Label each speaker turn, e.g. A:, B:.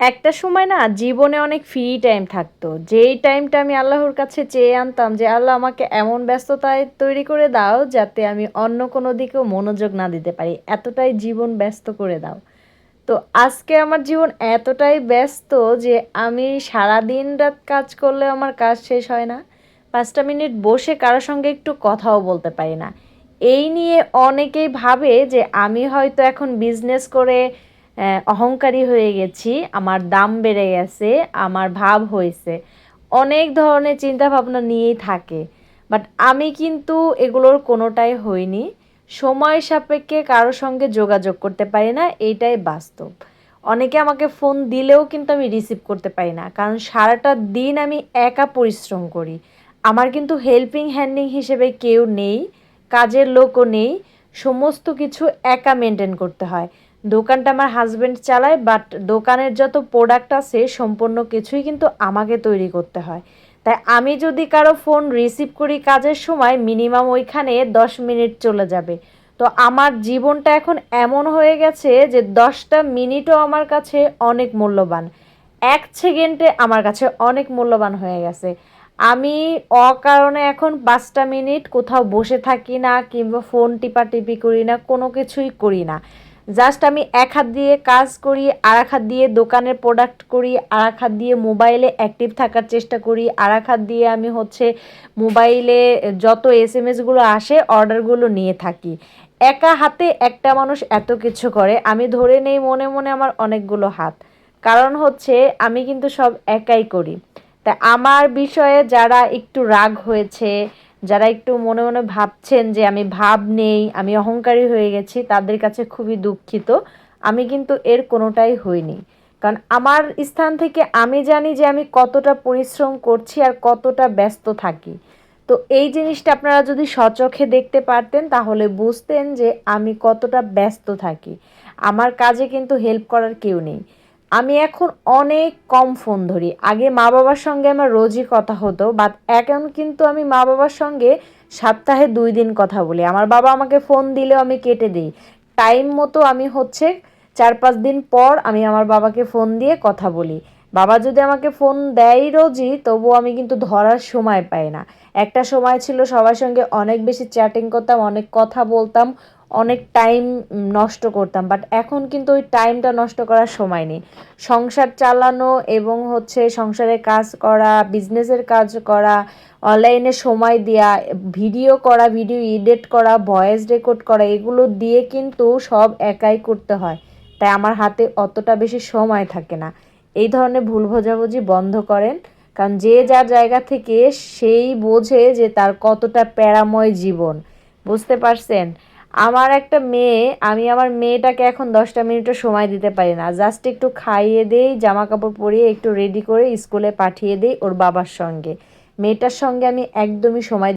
A: একটা সময় না জীবনে অনেক ফ্রি টাইম থাকতো। যেই টাইমটা আমি আল্লাহর কাছে চেয়ে আনতাম যে, আল্লাহ, আমাকে এমন ব্যস্ততায় তৈরি করে দাও যাতে আমি অন্য কোনো দিকেও মনোযোগ না দিতে পারি। এতটাই জীবন ব্যস্ত করে দাও। তো আজকে আমার জীবন এতটাই ব্যস্ত যে, আমি সারা দিন রাত কাজ করলে আমার কাজ শেষ হয় না। পাঁচটা মিনিট বসে কারোর সঙ্গে একটু কথাও বলতে পারি না। এই নিয়ে অনেকেই ভাবে যে, আমি হয়তো এখন বিজনেস করে অহংকারী হয়ে গেছি, আমার দাম বেড়ে গেছে, আমার ভাব হয়েছে। অনেক ধরনের চিন্তা ভাবনা নিয়েই থাকে বাট আমি কিন্তু এগুলোর কোনোটাই হইনি। সময় সাপেক্ষে কারোর সঙ্গে যোগাযোগ করতে পারি না, এইটাই বাস্তব। অনেকে আমাকে ফোন দিলেও কিন্তু আমি রিসিভ করতে পারি না, কারণ সারাটা দিন আমি একা পরিশ্রম করি। আমার কিন্তু হেল্পিং হ্যান্ডিং হিসেবে কেউ নেই, কাজের লোকও নেই, সমস্ত কিছু একা মেনটেন করতে হয়। দোকানটা আমার হাজব্যান্ড চালায় বাট দোকানের যত প্রোডাক্ট আছে, সম্পূর্ণ কিছুই কিন্তু আমাকে তৈরি করতে হয়। তাই আমি যদি কারও ফোন রিসিভ করি কাজের সময় মিনিমাম ওইখানে দশ মিনিট চলে যাবে। তো আমার জীবনটা এখন এমন হয়ে গেছে যে দশটা মিনিটও আমার কাছে অনেক মূল্যবান। এক সেকেন্ডে আমার কাছে অনেক মূল্যবান হয়ে গেছে। আমি অকারণে এখন পাঁচটা মিনিট কোথাও বসে থাকি না, কিংবা ফোন টিপাটিপি করি না, কোনো কিছুই করি না। জাস্ট আমি এক হাত দিয়ে কাজ করি, আর এক হাত দিয়ে দোকানের প্রোডাক্ট করি, আর এক হাত দিয়ে মোবাইলে অ্যাক্টিভ থাকার চেষ্টা করি, আর এক হাত দিয়ে আমি হচ্ছে মোবাইলে যত এস এম এসগুলো আসে অর্ডারগুলো নিয়ে থাকি। একা হাতে একটা মানুষ এত কিছু করে, আমি ধরে নেই মনে মনে আমার অনেকগুলো হাত। কারণ হচ্ছে আমি কিন্তু সব একাই করি। তা আমার বিষয়ে যারা একটু রাগ হয়েছে যারা একটু মনে মনে ভাবছেন যে আমি ভাব নেই, আমি অহংকারী হয়ে গেছি, তাদের কাছে খুবই দুঃখিত। আমি কিন্তু এর কোনোটাই হইনি। কারণ আমার স্থান থেকে আমি জানি যে আমি কতটা পরিশ্রম করছি আর কতটা ব্যস্ত থাকি। তো এই জিনিসটা আপনারা যদি সচোখে দেখতে পারতেন, তাহলে বুঝতেন যে আমি কতটা ব্যস্ত থাকি। আমার কাজে কিন্তু হেল্প করার কেউ নেই। আমি এখন অনেক কম ফোন ধরি। আগে মা বাবার সঙ্গে আমার রোজই কথা হতো বাট এখন কিন্তু আমি মা বাবার সঙ্গে সপ্তাহে দুই দিন কথা বলি। আমার বাবা আমাকে ফোন দিলেও আমি কেটে দিই। টাইম মতো আমি হচ্ছে চার পাঁচ দিন পর আমি আমার বাবাকে ফোন দিয়ে কথা বলি। বাবা যদি আমাকে ফোন দেয় রোজই তবুও আমি কিন্তু ধরার সময় পাই না। একটা সময় ছিল সবার সঙ্গে অনেক বেশি চ্যাটিং করতাম, অনেক কথা বলতাম, অনেক টাইম নষ্ট করতাম বাট এখন কিন্তু ওই টাইমটা নষ্ট করার সময় নেই। সংসার চালানো এবং হচ্ছে সংসারে কাজ করা বিজনেসের কাজ করা অনলাইনে সময় দেওয়া ভিডিও করা ভিডিও এডিট করা ভয়েস রেকর্ড করা, এগুলো দিয়ে কিন্তু সব একাই করতে হয়। তাই আমার হাতে অতটা বেশি সময় থাকে না। এই ধরনের ভুল বোঝাবুঝি বন্ধ করেন। কারণ যে যার জায়গা থেকে সেই বোঝে যে তার কতটা প্যারাময় জীবন। বুঝতে পারছেন? আমার একটা মেয়ে, আমি আমার মেয়েটাকে এখন দশটা মিনিটও সময় দিতে পারি না। জাস্ট একটু খাইয়ে দেই জামা কাপড় পরিয়ে একটু রেডি করে স্কুলে পাঠিয়ে দেই ওর বাবার সঙ্গে। মেয়েটার সঙ্গে আমি একদমই সময়